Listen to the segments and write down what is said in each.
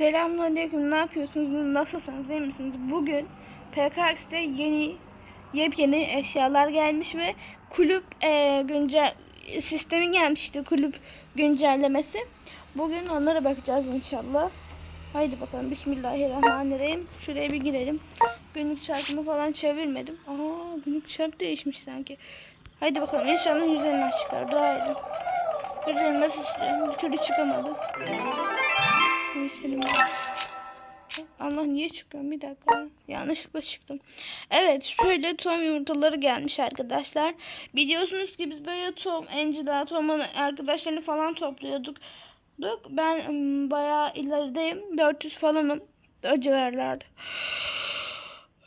Selamünaleyküm. Ne yapıyorsunuz? Nasılsınız? İyi misiniz? Bugün PKX'te yeni yepyeni eşyalar gelmiş ve kulüp e, güncel sistemi gelmişti. Kulüp güncellemesi. Bugün onlara bakacağız inşallah. Haydi bakalım. Bismillahirrahmanirrahim. Şuraya bir girelim. Günlük şarkımı falan çevirmedim. Aa, günlük şarkı değişmiş sanki. Haydi bakalım. İnşallah yüzünden çıkar. Dua edin. Yüzünden nasıl? Bir türlü çıkamadı. Senin Allah niye çıkıyorum bir dakika. Yanlışlıkla çıktım. Evet şöyle Tom yumurtaları gelmiş arkadaşlar. Biliyorsunuz ki biz böyle Tom, Angela, Tom'un arkadaşlarını falan topluyorduk. Ben ım, bayağı ilerideyim. 400 falanım. O civarlarda.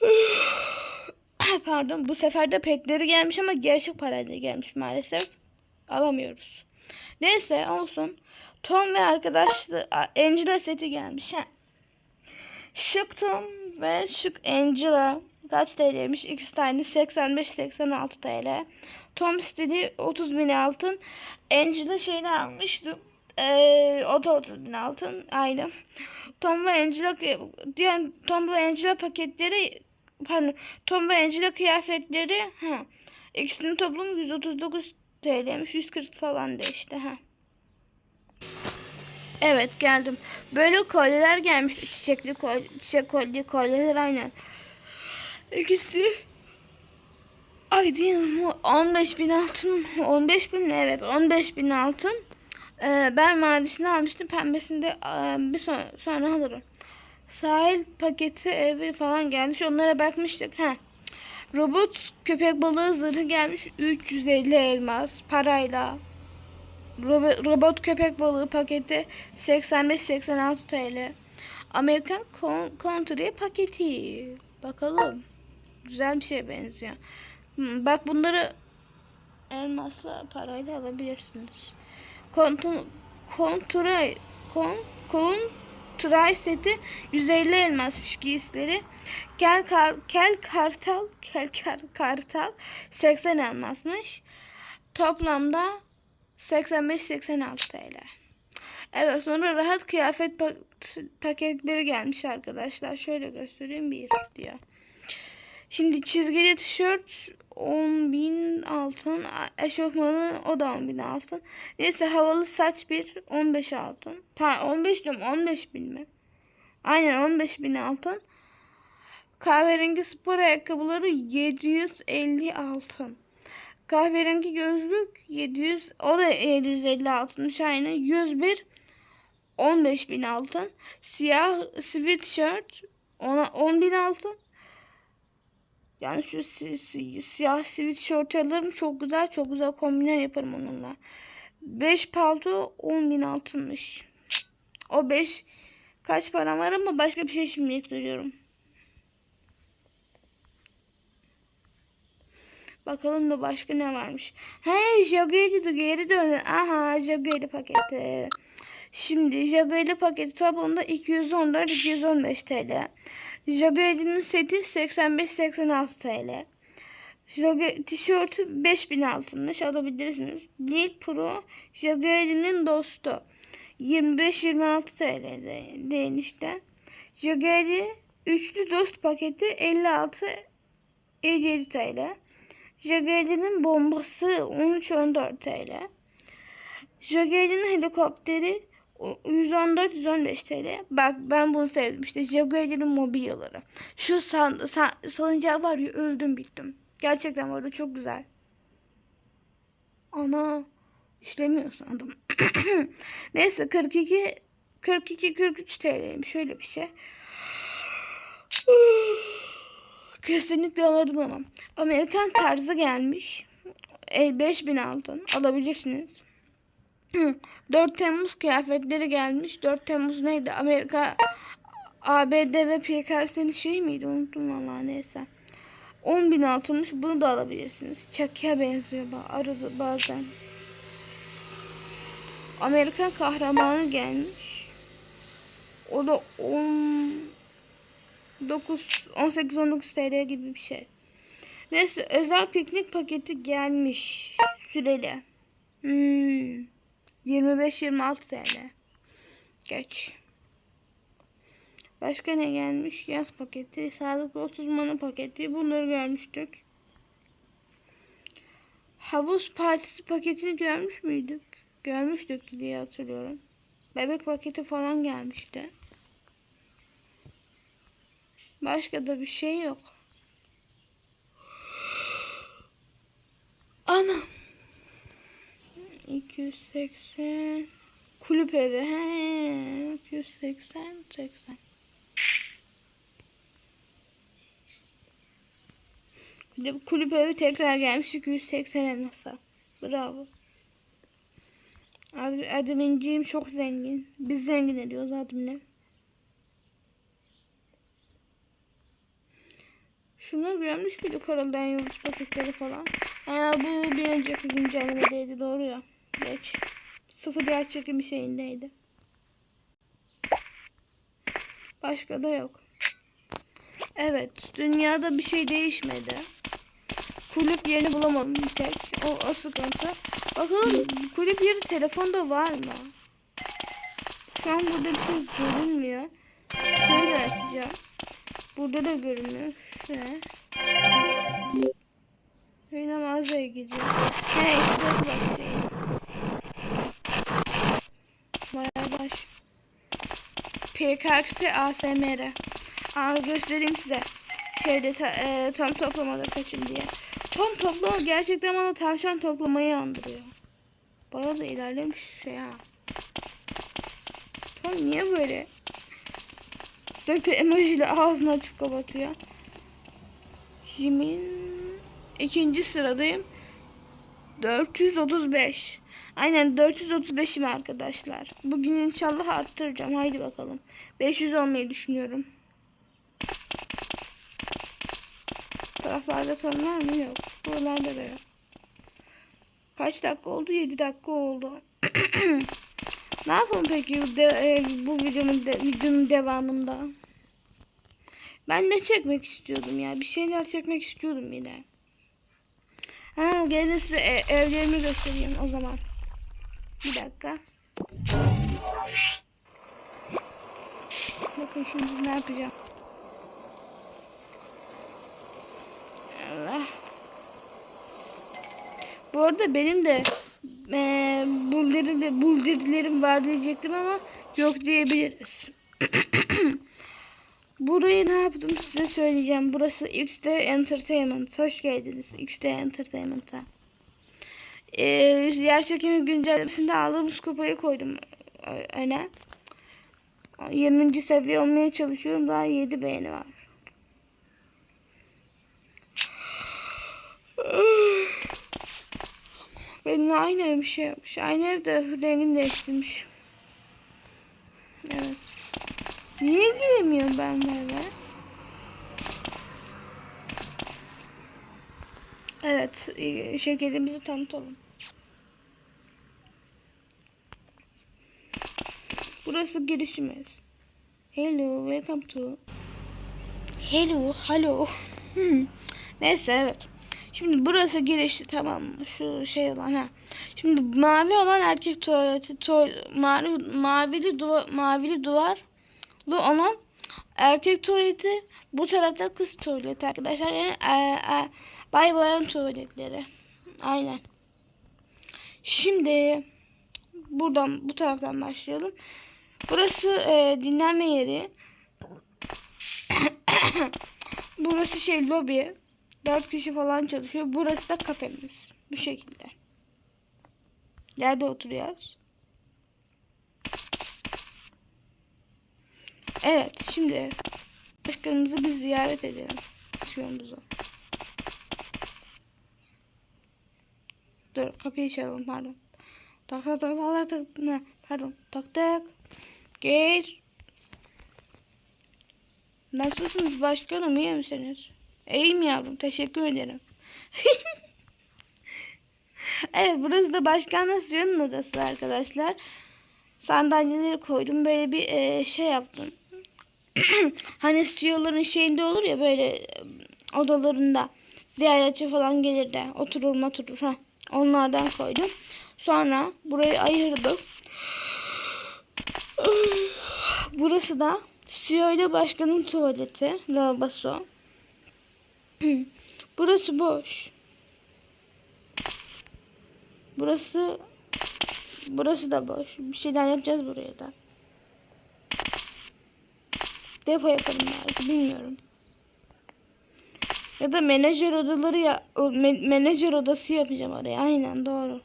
Pardon bu sefer de petleri gelmiş ama gerçek parayla gelmiş maalesef. Alamıyoruz. Neyse olsun. Tom ve arkadaşlı Angela seti gelmiş. Ha. Şık Tom ve şık Angela kaç TL'ymiş? İkisi tane 85-86 TL. Tom stili 30 bin altın. Angela şeyini almıştım. Ee, o da 30 bin altın. Aynı. Tom ve Angela diğer Tom ve Angela paketleri pardon Tom ve Angela kıyafetleri ha. İkisinin toplamı 139 TL'ymiş. 140 falan da işte ha. Evet geldim. Böyle kolyeler gelmiş. Çiçekli kolye, çiçek kolye, kolyeler aynen. İkisi Ay değil mi? 15 bin altın. 15 bin mi? Evet 15 bin altın. Ee, ben mavisini almıştım. Pembesini de e, bir sonra, sonra alırım. Sahil paketi evi falan gelmiş. Onlara bakmıştık. Ha. Robot köpek balığı zırhı gelmiş. 350 elmas parayla. Robo- Robot köpek balığı paketi 85-86 TL. Amerikan Con- Country paketi. Bakalım. Güzel bir şeye benziyor. Hmm, Bak bunları elmasla parayla alabilirsiniz. Kontray Kon Kontray seti 150 elmasmış giysileri. Kel kar, kel kartal kel kar, kartal 80 elmasmış. Toplamda 85-86 TL. Evet sonra rahat kıyafet pa- paketleri gelmiş arkadaşlar. Şöyle göstereyim bir diye. Şimdi çizgili tişört 10.000 altın. Eşofmanı o da 10.000 altın. Neyse havalı saç bir 15 altın. Pa 15 diyorum 15 bin mi? Aynen 15 bin altın. Kahverengi spor ayakkabıları 750 altın. Kahverengi gözlük 700 o da 750 altınmış aynı 101 15 bin altın. Siyah sweatshirt ona 10 bin altın. Yani şu si- si- siyah sweatshirt alırım çok güzel çok güzel kombinler yaparım onunla. 5 palto 10 bin altınmış. O 5 kaç param var ama başka bir şey şimdi söylüyorum Bakalım da başka ne varmış. He Jaguar'ı geri dön. Aha Jaguar'ı paketi. Şimdi Jaguar'ı paketi toplamda 214 215 TL. Jaguar'ın seti 85-86 TL. Jaguar tişörtü 5000 altınmış alabilirsiniz. Lil Pro Jaguar'ın dostu 25-26 TL de- değil işte. Jaguar'ı üçlü dost paketi 56 57 TL. Jaguar'ın bombası 13-14 TL. Jaguar'ın helikopteri 114-115 TL. Bak ben bunu sevdim işte Jaguar'ın mobilyaları. Şu san, san, salıncağı var ya öldüm bittim. Gerçekten bu arada çok güzel. Ana işlemiyor sandım. Neyse 42 42 43 TL'ymiş şöyle bir şey. Kesinlikle alırdım ama. Amerikan tarzı gelmiş. E, 5000 altın alabilirsiniz. 4 Temmuz kıyafetleri gelmiş. 4 Temmuz neydi? Amerika ABD ve PKS'nin şey miydi? Unuttum vallahi neyse. 10 bin altınmış. Bunu da alabilirsiniz. Çakıya benziyor. ba- Arada bazen. Amerikan kahramanı gelmiş. O da 10 9 18 19 TL gibi bir şey. Neyse özel piknik paketi gelmiş. Süreli. Hmm. 25 26 TL. Geç. Başka ne gelmiş? Yaz paketi, sağlıklı 30 mana paketi. Bunları görmüştük. Havuz partisi paketini görmüş müydük? Görmüştük diye hatırlıyorum. Bebek paketi falan gelmişti. Başka da bir şey yok. Ana. 280 kulüp evi. He. 280 80. Kulüp, kulüp evi tekrar gelmiş 280 elmasa. Bravo. Ad- Adminciğim çok zengin. Biz zengin ediyoruz adminle. Şunları görmüş müydük paralıdan yıldız paketleri falan? Ha, bu bir önceki güncellemedeydi doğru ya. Geç. Sıfır diğer çekim şeyindeydi. Başka da yok. Evet. Dünyada bir şey değişmedi. Kulüp yerini bulamadım bir tek. O, o sıkıntı. Bakalım kulüp yeri telefonda var mı? Şu an burada bir şey görünmüyor. Şöyle açacağım. Burada da görünmüyor. Şöyle. Şöyle mağazaya gidiyor. He işte bak şey. Bayağı baş. PKX'te ASMR. Aa göstereyim size. Şeyde ta, e, tam toplamada kaçın diye. Tam toplama gerçekten bana tavşan toplamayı andırıyor. Bayağı da ilerlemiş şey ha. Tam niye böyle? Sürekli emojiyle ağzını açıp kapatıyor. Jimin ikinci sıradayım. 435. Aynen 435'im arkadaşlar. Bugün inşallah arttıracağım. Haydi bakalım. 500 olmayı düşünüyorum. Taraflarda sorun mı? Yok. Buralarda da yok. Kaç dakika oldu? 7 dakika oldu. ne yapalım peki bu, e, bu videonun, de, videonun devamında? Ben de çekmek istiyordum ya. Bir şeyler çekmek istiyordum yine. Ha gelin size e- evlerimi göstereyim o zaman. Bir dakika. Bakın şimdi ne yapacağım. Allah. Bu arada benim de eee bulderim, buldirlerim var diyecektim ama yok diyebiliriz. Burayı ne yaptım size söyleyeceğim. Burası XD Entertainment. Hoş geldiniz XD Entertainment'a. Ee, yer çekimi güncellemesinde aldığımız kupayı koydum öne. 20. seviye olmaya çalışıyorum. Daha 7 beğeni var. Benim aynı bir şey yapmış. Aynı evde rengini değiştirmiş. Evet. Niye giremiyorum ben eve? Evet, e, şirketimizi tanıtalım. Burası girişimiz. Hello, welcome to. Hello, hello. Hmm. Neyse evet. Şimdi burası girişi tamam mı? Şu şey olan ha. Şimdi mavi olan erkek tuvaleti, tuval- mavi mavili duvar, mavili duvar olan erkek tuvaleti bu tarafta kız tuvaleti arkadaşlar. Yani e, e, bay bayan tuvaletleri. Aynen. Şimdi buradan bu taraftan başlayalım. Burası e, dinlenme yeri. Burası şey lobi. Dört kişi falan çalışıyor. Burası da kafemiz. Bu şekilde. Yerde oturuyoruz. Evet şimdi başkanımızı bir ziyaret edelim. Siyonumuzu. Dur kapıyı çalalım pardon. Tak tak tak tak tak ne pardon tak tak. Geç. Nasılsınız başkanım iyi misiniz? İyiyim yavrum teşekkür ederim. evet burası da başkan Siyon'un odası arkadaşlar. Sandalyeleri koydum böyle bir e, şey yaptım. hani CEO'ların şeyinde olur ya böyle e, odalarında ziyaretçi falan gelir de oturur oturur ha. Onlardan koydum. Sonra burayı ayırdım. Burası da CEO ile başkanın tuvaleti, lavabosu. Burası boş. Burası burası da boş. Bir şeyler yapacağız buraya da. Depo yaparım belki bilmiyorum. Ya da menajer odaları ya o me- menajer odası yapacağım oraya. Aynen doğru.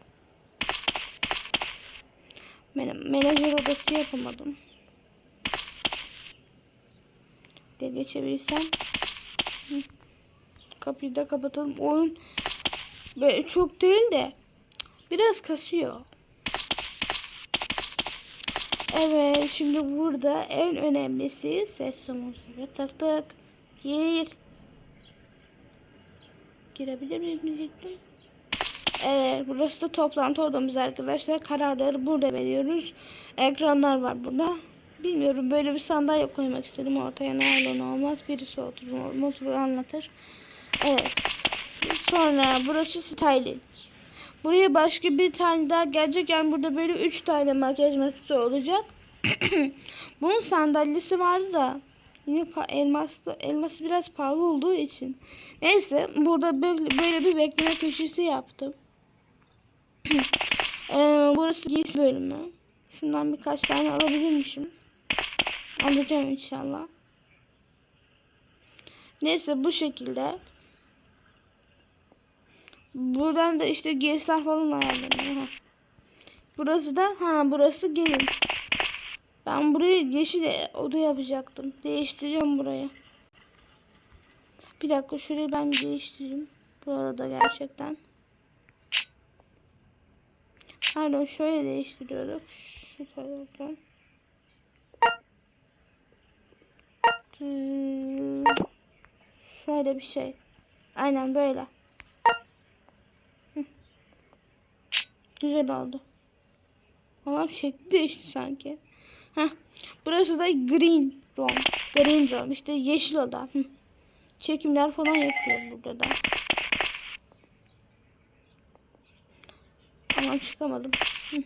Men menajer odası yapamadım. De geçebilirsem. Kapıyı da kapatalım. Oyun çok değil de biraz kasıyor. Evet şimdi burada en önemlisi ses sonrası. Tak tak. Gir. Girebilir miyim diyecektim. Evet burası da toplantı odamız arkadaşlar. Kararları burada veriyoruz. Ekranlar var burada. Bilmiyorum böyle bir sandalye koymak istedim ortaya ne olur olmaz. Birisi oturur, oturur anlatır. Evet. Sonra burası styling. Buraya başka bir tane daha gelecek. Yani burada böyle üç tane makyaj masası olacak. Bunun sandalyesi vardı da yine elmaslı, elması biraz pahalı olduğu için. Neyse burada böyle, böyle bir bekleme köşesi yaptım. Ee, burası giysi bölümü. Şundan birkaç tane alabilirmişim. Alacağım inşallah. Neyse bu şekilde. Buradan da işte GSR falan ayarlanıyor. Burası da ha burası gelin. Ben burayı yeşil oda yapacaktım. Değiştireceğim burayı. Bir dakika şurayı ben değiştireyim. Bu arada gerçekten. Pardon şöyle değiştiriyoruz. Şu taraftan. Hmm, Şöyle bir şey. Aynen böyle. Güzel oldu. Allah'ım şekli değişti sanki. Heh. Burası da green room. Green room. İşte yeşil oda. Hı. Çekimler falan yapıyor burada da. Ama çıkamadım. Hı.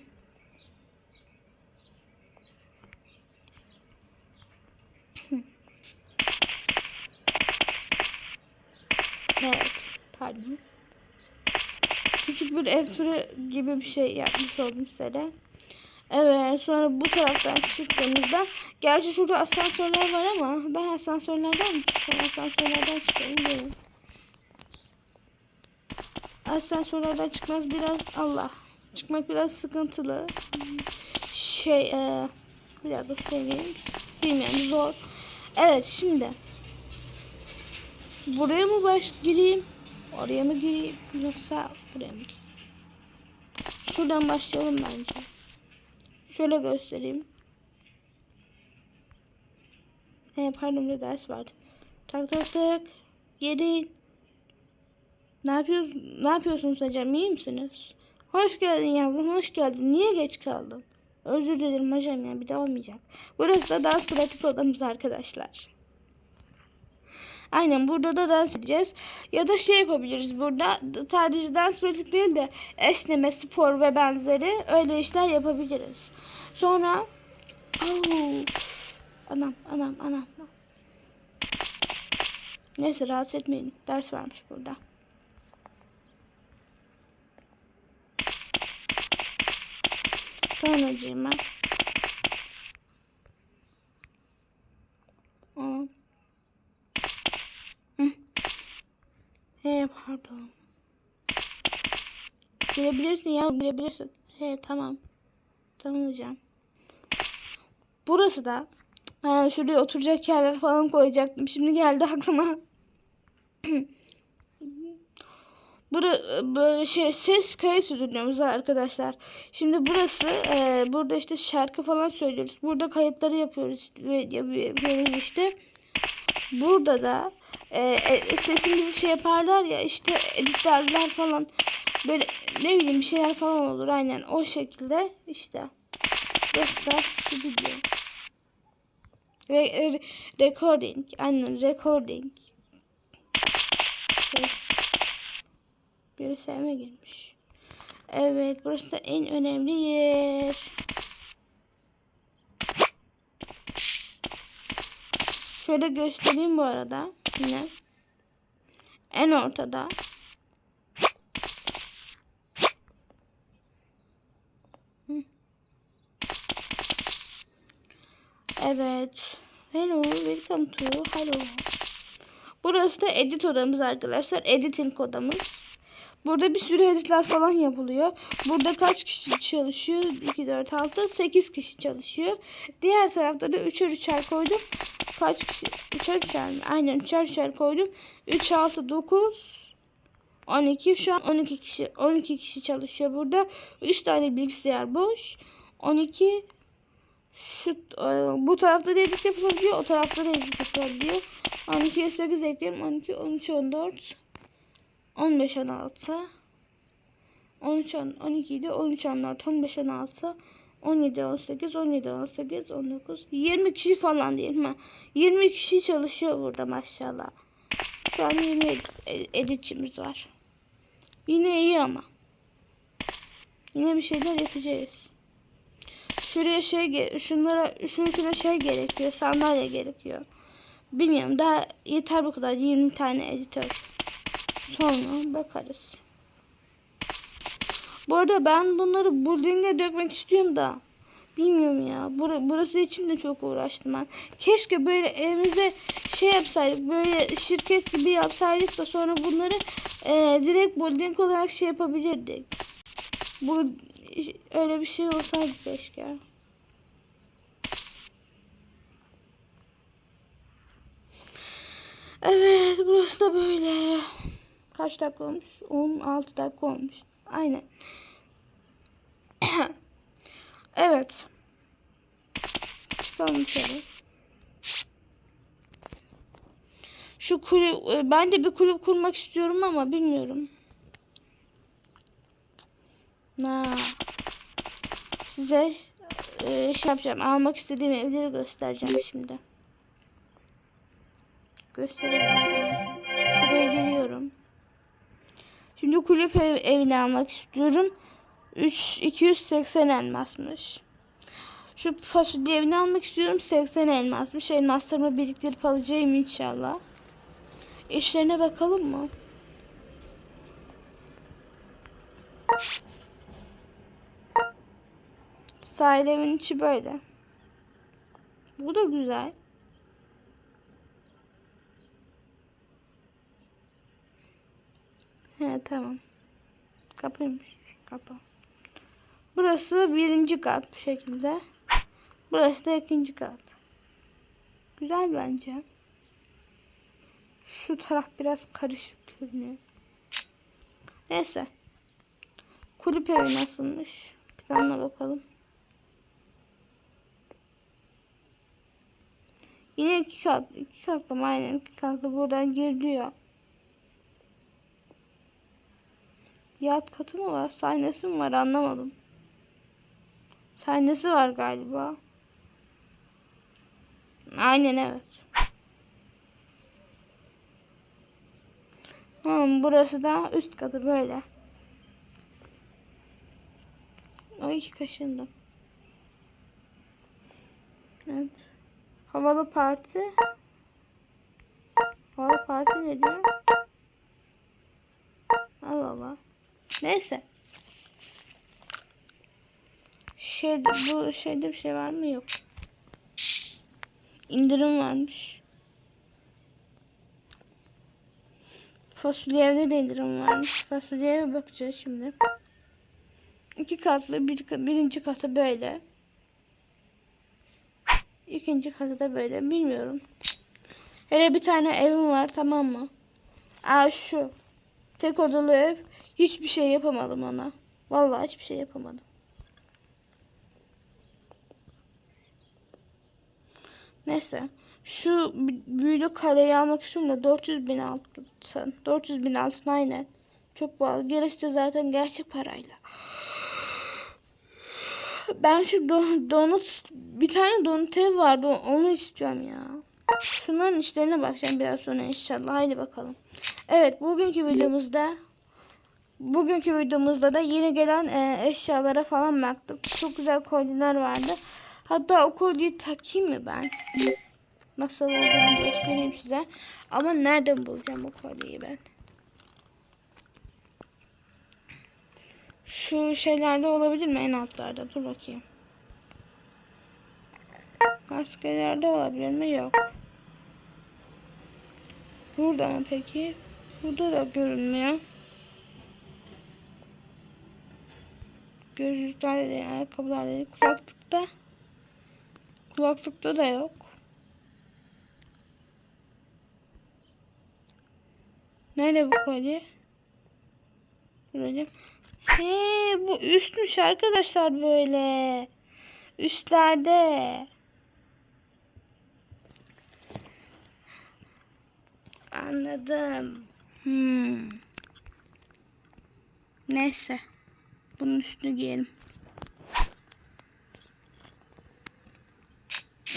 Evet. Pardon. Küçük bir ev gibi bir şey yapmış oldum size de. Evet sonra bu taraftan çıktığımızda gerçi şurada asansörler var ama ben asansörlerden mi çıkıyorum? Asansörlerden çıkıyorum. Asansörlerden çıkmaz biraz Allah. Çıkmak biraz sıkıntılı. Şey e, bir dakika söyleyeyim. Bilmiyorum zor. Evet şimdi. Buraya mı baş gireyim? Oraya mı gireyim? Yoksa buraya mı gireyim? Şuradan başlayalım bence. Şöyle göstereyim. He pardon bir ders vardı. Tak tak tak. Gelin. Ne yapıyorsun? Ne yapıyorsunuz hocam? İyi misiniz? Hoş geldin yavrum, hoş geldin. Niye geç kaldın? Özür dilerim hocam ya bir daha olmayacak. Burası da dans pratik odamız arkadaşlar. Aynen burada da dans edeceğiz. Ya da şey yapabiliriz burada sadece dans pratik değil de esneme, spor ve benzeri öyle işler yapabiliriz. Sonra Au. anam anam anam. Neyse rahatsız etmeyin. Ders varmış burada. Sonracığıma. Aa. Hı. He pardon. Girebilirsin ya girebilirsin. He tamam. Tamam hocam. Burası da ha, şuraya oturacak yerler falan koyacaktım. Şimdi geldi aklıma. Bura böyle şey ses kayıt stüdyomuz arkadaşlar. Şimdi burası e, burada işte şarkı falan söylüyoruz. Burada kayıtları yapıyoruz ve yapıyoruz işte. Burada da e, e, sesimizi şey yaparlar ya işte editlerler falan böyle ne bileyim bir şeyler falan olur aynen o şekilde işte. Da stüdyo. Re, re, recording aynen recording. Evet. Biri sevme girmiş. Evet burası da en önemli yer. Şöyle göstereyim bu arada. Yine. En ortada. Evet. Hello, welcome to hello. Burası da edit odamız arkadaşlar. Editing odamız. Burada bir sürü editler falan yapılıyor. Burada kaç kişi çalışıyor? 2, 4, 6, 8 kişi çalışıyor. Diğer tarafta da 3'er 3'er koydum. Kaç kişi? 3'er 3'er mi? Aynen 3'er 3'er koydum. 3, 6, 9, 12. Şu an 12 kişi 12 kişi çalışıyor burada. 3 tane bilgisayar boş. 12 şu e, bu tarafta da edit yapılabiliyor. O tarafta da edit yapılabiliyor. 12'ye 8 ekleyelim. 12, 13, 14. 15 16 13 10 12 idi 13 14 15 16 17 18 17 18 19 20 kişi falan diyelim ha. 20 kişi çalışıyor burada maşallah. Şu an 20 edit, editçimiz var. Yine iyi ama. Yine bir şeyler yapacağız. Şuraya şey şunlara şu şuna şey gerekiyor. Sandalye gerekiyor. Bilmiyorum daha yeter bu kadar 20 tane editör. Sonra bakarız. Bu arada ben bunları building'e dökmek istiyorum da. Bilmiyorum ya. Bur burası için de çok uğraştım ben. Keşke böyle evimize şey yapsaydık. Böyle şirket gibi yapsaydık da sonra bunları e, direkt building olarak şey yapabilirdik. Bu öyle bir şey olsaydı keşke. Evet burası da böyle. Kaç dakika olmuş? 16 dakika olmuş. Aynen. evet. Çıkalım dışarı. Şu kulüp, ben de bir kulüp kurmak istiyorum ama bilmiyorum. Na. Size e, şey yapacağım. Almak istediğim evleri göstereceğim şimdi. Gösterebilirim. Şimdi kulüp ev, evini almak istiyorum. 3 280 elmasmış. Şu fasulye evini almak istiyorum. 80 elmasmış. Elmaslarımı biriktirip alacağım inşallah. İşlerine bakalım mı? Sahil evin içi böyle. Bu da güzel. He tamam. Kapıymış. Kapı. Burası birinci kat bu şekilde. Burası da ikinci kat. Güzel bence. Şu taraf biraz karışık görünüyor. Neyse. Kulüp evi nasılmış? Planla bakalım. Yine iki kat. iki katlı? Aynen iki katlı buradan giriliyor. Yat katı mı var? Sahnesi mi var? Anlamadım. Sahnesi var galiba. Aynen evet. Hmm, burası da üst katı böyle. Ay kaşındım. Evet. Havalı parti. Havalı parti ne diyor? Allah Allah. Neyse. Şey, bu şeyde bir şey var mı? Yok. İndirim varmış. Fasulye evde de indirim varmış. Fasulyeye bakacağız şimdi. İki katlı bir, birinci katı böyle. İkinci katı da böyle. Bilmiyorum. Hele bir tane evim var tamam mı? Aa şu. Tek odalı ev. Hiçbir şey yapamadım ona. Vallahi hiçbir şey yapamadım. Neyse. Şu büyülü kareyi almak istiyorum da 400 bin altın. 400 bin altın aynen. Çok pahalı. Gerisi de zaten gerçek parayla. Ben şu don donut bir tane donut ev vardı onu istiyorum ya. Şunların işlerine bakacağım biraz sonra inşallah. Haydi bakalım. Evet bugünkü videomuzda bugünkü videomuzda da yeni gelen e, eşyalara falan baktık. Çok güzel kolyeler vardı. Hatta o kolyeyi takayım mı ben? Nasıl olduğunu göstereyim size. Ama nereden bulacağım o kolyeyi ben? Şu şeylerde olabilir mi en altlarda? Dur bakayım. Maskelerde olabilir mi? Yok. Burada mı peki? Burada da görünmüyor. Gözlüklerde de ayakkabılarda değil. Kulaklıkta. Kulaklıkta da yok. Nerede bu kolye? Böyle. He bu üstmüş arkadaşlar böyle. Üstlerde. Anladım. Hmm. Neyse. Bunun üstünü giyelim.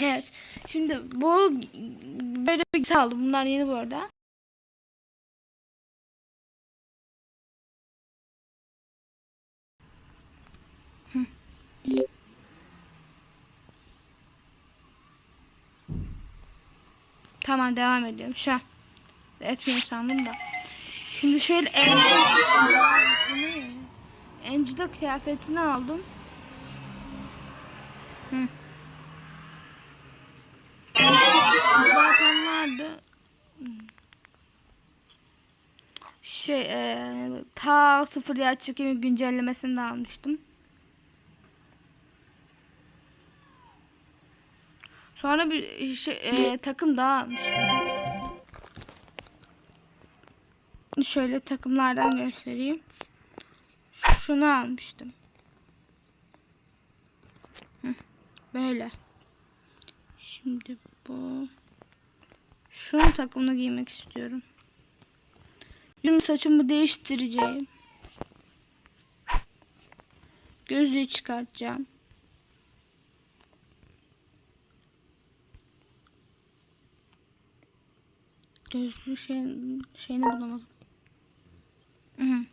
Evet. Şimdi bu böyle bir gitar aldım. Bunlar yeni bu arada. Tamam devam ediyorum şu an. Etmiyor sandım da. Şimdi şöyle Angela kıyafetini aldım. Zaten vardı. Şey e, ta sıfır yer çekimi güncellemesini de almıştım. Sonra bir şey, e, takım daha almıştım. Şöyle takımlardan göstereyim. Şunu almıştım. Böyle. Şimdi bu. Şunun takımını giymek istiyorum. Şimdi saçımı değiştireceğim. Gözlüğü çıkartacağım. Gözlüğü şey, şeyini bulamadım. Hı -hı.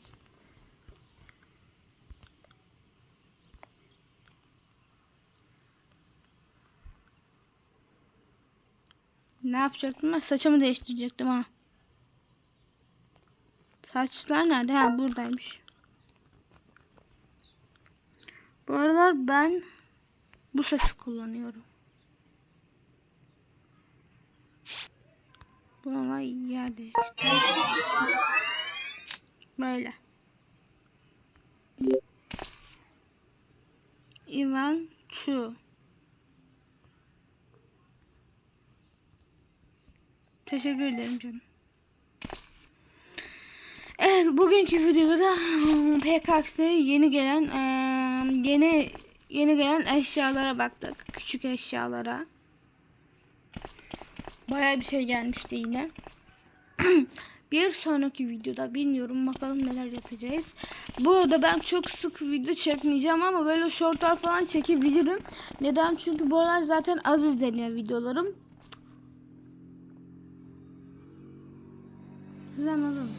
Ne yapacaktım ben? Saçımı değiştirecektim ha. Saçlar nerede? Ha buradaymış. Bu aralar ben bu saçı kullanıyorum. Bununla yer değişti. Böyle. Ivan Chu. Teşekkür ederim canım. Evet bugünkü videoda da PKX'de yeni gelen yeni yeni gelen eşyalara baktık. Küçük eşyalara. Bayağı bir şey gelmişti yine. bir sonraki videoda bilmiyorum bakalım neler yapacağız. Bu arada ben çok sık video çekmeyeceğim ama böyle shortlar falan çekebilirim. Neden? Çünkü bu aralar zaten az izleniyor videolarım. Siz anladınız.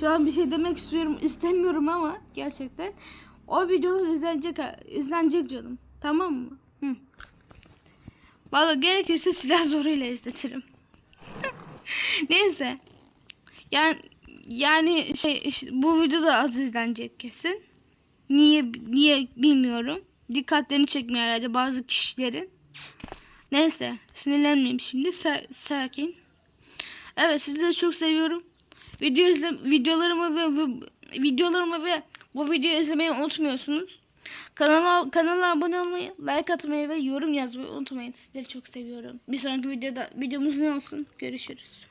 Şu an bir şey demek istiyorum istemiyorum ama gerçekten o videolar izlenecek izlenecek canım. Tamam mı? Hı. Vallahi gerekirse silah zoruyla izletirim. Neyse. Yani yani şey işte, bu video da az izlenecek kesin. Niye niye bilmiyorum. Dikkatlerini çekmiyor herhalde bazı kişilerin. Neyse sinirlenmeyeyim şimdi. Sa sakin. Evet sizleri çok seviyorum. Video izle videolarımı ve, ve videolarımı ve bu videoyu izlemeyi unutmuyorsunuz. Kanala kanala abone olmayı, like atmayı ve yorum yazmayı unutmayın. Sizleri çok seviyorum. Bir sonraki videoda videomuz ne olsun? Görüşürüz.